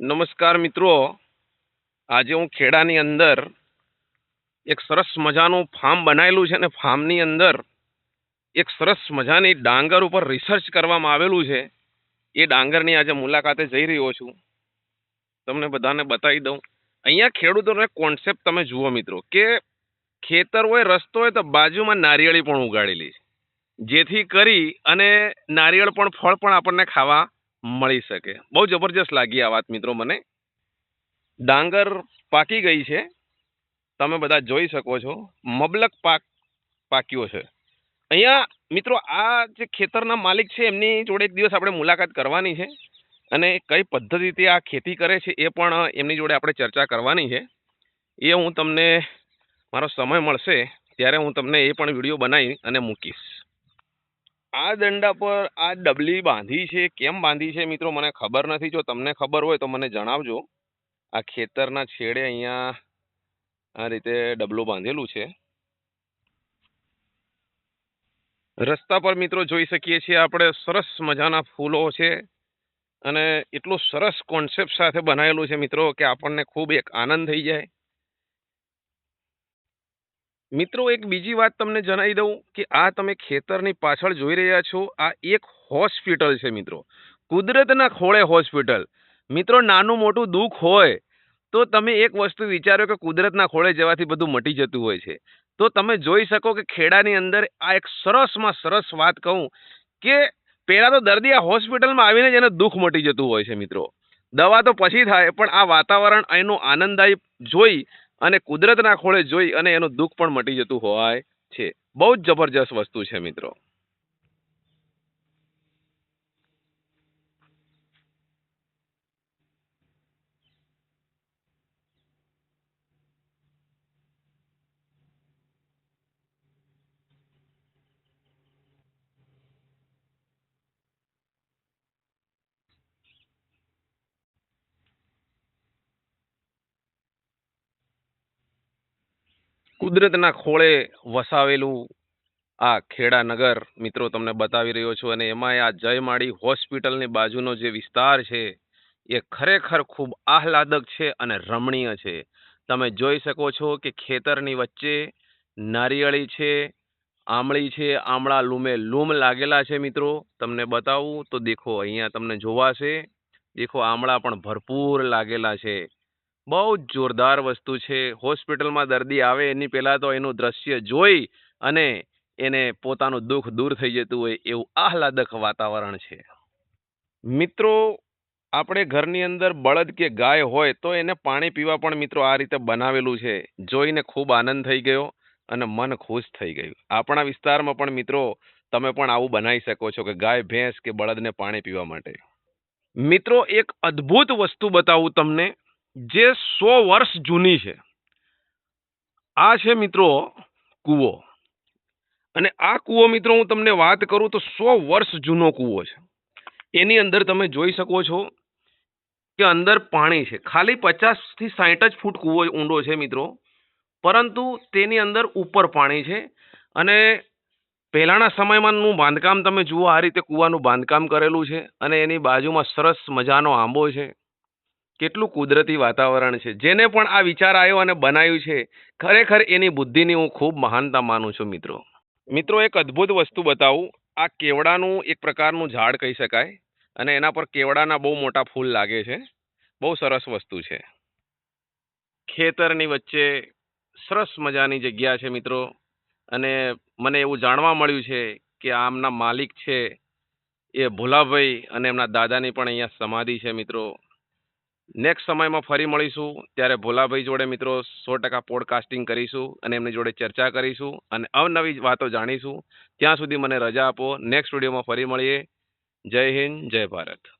નમસ્કાર મિત્રો. આજે હું ખેડાની અંદર એક સરસ મજાનું ફાર્મ બનાવેલું છે અને ફાર્મની અંદર એક સરસ મજાની ડાંગર ઉપર રિસર્ચ કરવામાં આવેલું છે. એ ડાંગરની આજે મુલાકાતે જઈ રહ્યો છું. તમને બધાને બતાવી દઉં. અહીંયા ખેડૂતોને કોન્સેપ્ટ તમે જુઓ મિત્રો, કે ખેતર હોય, રસ્તો હોય, તો બાજુમાં નારિયેળી પણ ઉગાડેલી છે. જેથી કરી અને નારિયેળ પણ ફળ પણ આપણને ખાવા મળી શકે. બહુ જબરજસ્ત લાગી આ વાત મિત્રો મને. ડાંગર પાકી ગઈ છે. તમે બધા જોઈ શકો છો. મબલક પાક પાક્યો છે. અહીંયા મિત્રો આ જે ખેતરના માલિક છે, એમની જોડે એક દિવસ આપણે મુલાકાત કરવાની છે અને કઈ પદ્ધતિથી આ ખેતી કરે છે એ પણ એમની જોડે આપણે ચર્ચા કરવાની છે. એ હું તમને, મારો સમય મળશે ત્યારે હું તમને એ પણ વીડિયો બનાવી અને મૂકીશ. આ દંડા પર આ ડબલી બાંધી છે, કેમ બાંધી છે મિત્રો મને ખબર નથી. જો તમને ખબર હોય તો મને જણાવજો. આ ખેતરના છેડે અહીંયા આ રીતે ડબલું બાંધેલું છે. રસ્તા પર મિત્રો જોઈ શકીએ છીએ આપણે સરસ મજાના ફૂલો છે અને એટલું સરસ કોન્સેપ્ટ સાથે બનાવેલું છે મિત્રો કે આપણને ખૂબ એક આનંદ થઈ જાય. મિત્રો, એક બીજી વાત તમને જણાવી દઉં કે આ તમે ખેતરની પાછળ જોઈ રહ્યા છો, આ એક હોસ્પિટલ છે મિત્રો. કુદરતના ખોળે હોસ્પિટલ. મિત્રો, નાનું મોટું દુઃખ હોય તો તમે એક વસ્તુ વિચારો કે કુદરતના ખોળે જવાથી બધું મટી જતું હોય છે. તો તમે જોઈ શકો કે ખેડાની અંદર આ એક સરસમાં સરસ વાત કહું કે પહેલાં તો દર્દી આ હોસ્પિટલમાં આવીને જ એને દુઃખ મટી જતું હોય છે મિત્રો. દવા તો પછી થાય, પણ આ વાતાવરણ એનું આનંદદાયી જોઈ અને કુદરતના ખોળે જોઈ અને એનું દુઃખ પણ મટી જતું હોય છે. બહુ જ જબરજસ્ત વસ્તુ છે મિત્રો. કુદરતના ખોળે વસાવેલું આ ખેડા નગર મિત્રો, તમને બતાવી રહ્યો છું અને એમાંય આ જયમાળી હોસ્પિટલની બાજુનો જે વિસ્તાર છે, એ ખરેખર ખૂબ આહલાદક છે અને રમણીય છે. તમે જોઈ શકો છો કે ખેતરની વચ્ચે નારિયેળી છે, આમળી છે, આમળા લૂમે લૂમ લાગેલા છે, મિત્રો. તમને બતાવું તો દેખો, અહીંયા તમને જોવાશે દેખો, આમળા પણ ભરપૂર લાગેલા છે. બહુ જ જોરદાર વસ્તુ છે. હોસ્પિટલમાં દર્દી આવે એની પહેલાં તો એનું દ્રશ્ય જોઈ અને એને પોતાનું દુઃખ દૂર થઈ જતું હોય એવું આહલાદક વાતાવરણ છે. મિત્રો, આપણે ઘરની અંદર બળદ કે ગાય હોય તો એને પાણી પીવા પણ મિત્રો આ રીતે બનાવેલું છે. જોઈને ખૂબ આનંદ થઈ ગયો અને મન ખુશ થઈ ગયું. આપણા વિસ્તારમાં પણ મિત્રો તમે પણ આવું બનાવી શકો છો કે ગાય, ભેંસ કે બળદને પાણી પીવા માટે. મિત્રો, એક અદ્ભુત વસ્તુ બતાવું તમને. જે સો વર્ષ જૂની છે. આ છે મિત્રો કૂવો. અને આ કૂવો મિત્રો હું તમને વાત કરું તો સો વર્ષ જૂનો કૂવો છે. એની અંદર તમે જોઈ શકો છો કે અંદર પાણી છે. ખાલી પચાસથી સાહીઠ જ ફૂટ કૂવો ઊંડો છે મિત્રો. પરંતુ તેની અંદર ઉપર પાણી છે. અને પહેલાંના સમયમાંનું બાંધકામ તમે જુઓ, આ રીતે કૂવાનું બાંધકામ કરેલું છે. અને એની બાજુમાં સરસ મજાનો આંબો છે. કેટલું કુદરતી વાતાવરણ છે? જેને પણ આ વિચાર આવ્યો અને બનાવ્યું છે, ખરેખર એની બુદ્ધિની હું ખૂબ મહાનતા માનું છું મિત્રો. મિત્રો, એક અદ્ભુત વસ્તુ બતાવું. આ કેવડાનું એક પ્રકારનું ઝાડ કહી શકાય અને એના પર કેવડાના બહુ મોટા ફૂલ લાગે છે. બહુ સરસ વસ્તુ છે. ખેતરની વચ્ચે સરસ મજાની જગ્યા છે મિત્રો. અને મને એવું જાણવા મળ્યું છે કે આમના માલિક છે એ ભોલાભાઈ અને એમના દાદાની પણ અહીંયા સમાધિ છે મિત્રો. નેક્સ્ટ સમયમાં ફરી મળીશું. ત્યારે ભોલાભાઈ જોડે મિત્રો સો ટકા પોડકાસ્ટિંગ કરીશું અને એમની જોડે ચર્ચા કરીશું અને અવનવી વાતો જાણીશું. ત્યાં સુધી મને રજા આપો. નેક્સ્ટ વિડીયોમાં ફરી મળીએ. જય હિન્દ, જય ભારત.